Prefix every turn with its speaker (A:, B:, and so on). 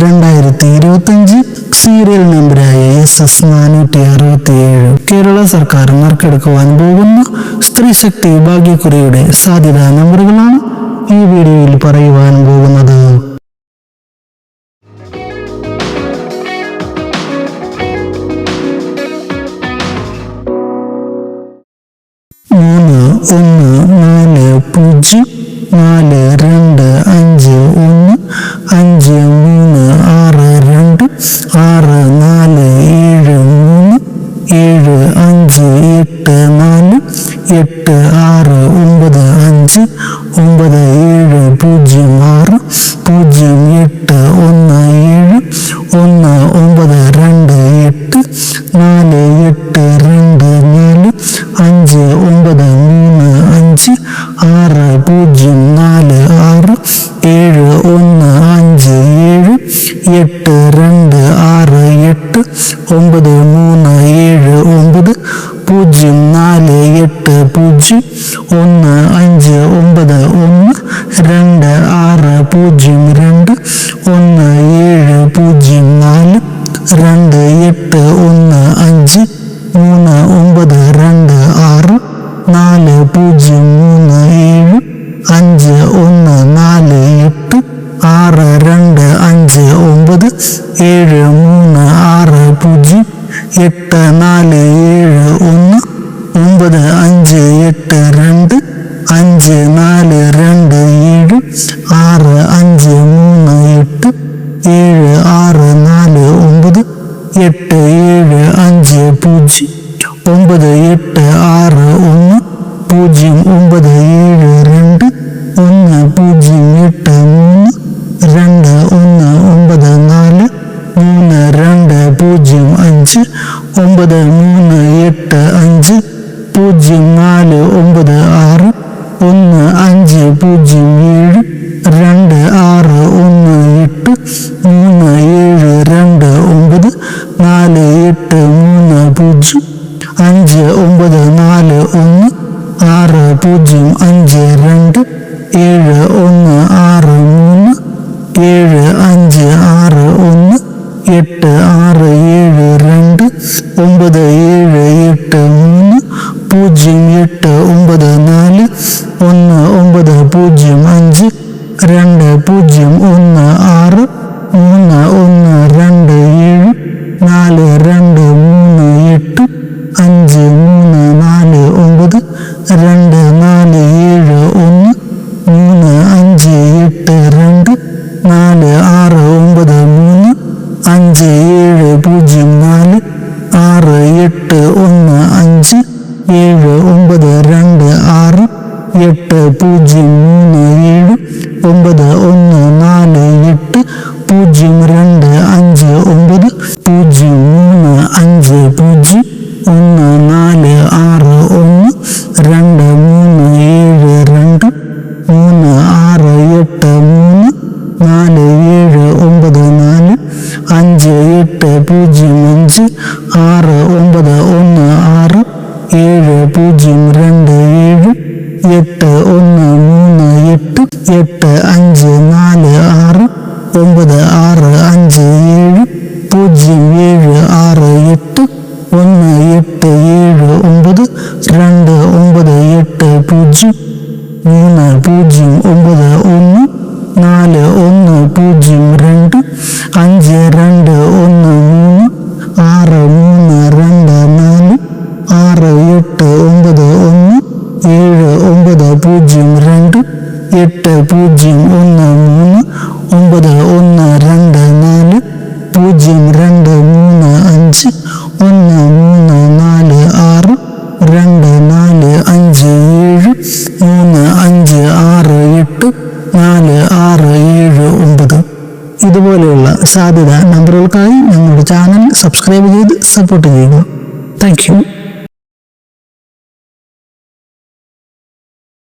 A: രണ്ടായിരത്തി ഇരുപത്തഞ്ച് serial നമ്പരായ S S നാനൂറ്റി അറുപത്തി ഏഴ് കേരള സർക്കാർ നറുക്കെടുക്കുവാൻ പോകുന്ന സ്ത്രീശക്തി ഭാഗ്യക്കുറിയുടെ സാധ്യതാ നമ്പറുകളാണ് ഈ വീഡിയോയിൽ പറയുവാൻ പോകുന്നത്. മൂന്ന് ഒന്ന് നാല് പൂജ്യം നാല് എട്ട് നാല് എട്ട് ആറ് ഒമ്പത് അഞ്ച് ഒമ്പത് ഏഴ് പൂജ്യം ആറ് പൂജ്യം എട്ട് ഒന്ന് ഏഴ് ഒന്ന് ഒമ്പത് രണ്ട് എട്ട് നാല് എട്ട് രണ്ട് നാല് അഞ്ച് ഒമ്പത് മൂന്ന് അഞ്ച് ആറ് പൂജ്യം നാല് ആറ് ഏഴ് ഒന്ന് അഞ്ച് ഏഴ് എട്ട് രണ്ട് ആറ് എട്ട് ഒമ്പത് മൂന്ന് ഏഴ് ഒമ്പത് പൂജ്യം നാല് എട്ട് പൂജ്യം ഒന്ന് അഞ്ച് ഒമ്പത് ഒന്ന് രണ്ട് ആറ് പൂജ്യം രണ്ട് ഒന്ന് ഏഴ് പൂജ്യം നാല് രണ്ട് എട്ട് ഒന്ന് അഞ്ച് മൂന്ന് ഒമ്പത് രണ്ട് ആറ് നാല് പൂജ്യം മൂന്ന് ഏഴ് അഞ്ച് ഒന്ന് നാല് എട്ട് ആറ് രണ്ട് അഞ്ച് ഒമ്പത് ഏഴ് പൂജ്യം ഒമ്പത് ഏഴ് രണ്ട് ഒന്ന് പൂജ്യം എട്ട് മൂന്ന് രണ്ട് ഒന്ന് ഒമ്പത് നാല് മൂന്ന് രണ്ട് പൂജ്യം അഞ്ച് ഒമ്പത് മൂന്ന് എട്ട് അഞ്ച് പൂജ്യം നാല് ഒമ്പത് ആറ് ഒന്ന് അഞ്ച് പൂജ്യം ഏഴ് രണ്ട് ആറ് ഒന്ന് എട്ട് മൂന്ന് ഏഴ് രണ്ട് ഒമ്പത് നാല് എട്ട് മൂന്ന് പൂജ്യം അഞ്ച് ഒമ്പത് നാല് ഒന്ന് ആറ് പൂജ്യം അഞ്ച് രണ്ട് ഏഴ് ഒന്ന് ആറ് മൂന്ന് ഏഴ് അഞ്ച് ആറ് ഒന്ന് എട്ട് ആറ് ഏഴ് രണ്ട് ഒമ്പത് ഏഴ് എട്ട് മൂന്ന് പൂജ്യം എട്ട് ഒമ്പത് നാല് ഒന്ന് ഒമ്പത് പൂജ്യം അഞ്ച് രണ്ട് പൂജ്യം ഒന്ന് ആറ് മൂന്ന് നാല് ആറ് എട്ട് ഒന്ന് അഞ്ച് ഏഴ് ഒമ്പത് രണ്ട് ആറ് എട്ട് പൂജ്യം മൂന്ന് ഏഴ് ഒമ്പത് ഒന്ന്. എട്ട് പൂജ്യം അഞ്ച് ആറ് ഒമ്പത് ഒന്ന് ആറ് ഏഴ് പൂജ്യം രണ്ട് ഏഴ് എട്ട് ഒന്ന് മൂന്ന് എട്ട് എട്ട് അഞ്ച് നാല് ആറ് ഒമ്പത് ആറ് അഞ്ച് ഏഴ് പൂജ്യം ഏഴ് ആറ് എട്ട് ഒന്ന് എട്ട് ഏഴ് ഒമ്പത് രണ്ട് ഒമ്പത് എട്ട് പൂജ്യം മൂന്ന് പൂജ്യം എട്ട് പൂജ്യം ഒന്ന് മൂന്ന് ഒമ്പത് ഒന്ന് രണ്ട് നാല് പൂജ്യം രണ്ട് മൂന്ന് അഞ്ച് ഒന്ന് മൂന്ന് നാല് ആറ് രണ്ട് നാല് അഞ്ച് ഏഴ് മൂന്ന് അഞ്ച് ആറ് എട്ട് നാല് ആറ് ഏഴ് ഒമ്പത്. ഇതുപോലെയുള്ള സാധ്യത നമ്പറുകൾക്കായി ഞങ്ങളുടെ ചാനൽ സബ്സ്ക്രൈബ് ചെയ്ത് സപ്പോർട്ട് ചെയ്യുക. Thank you.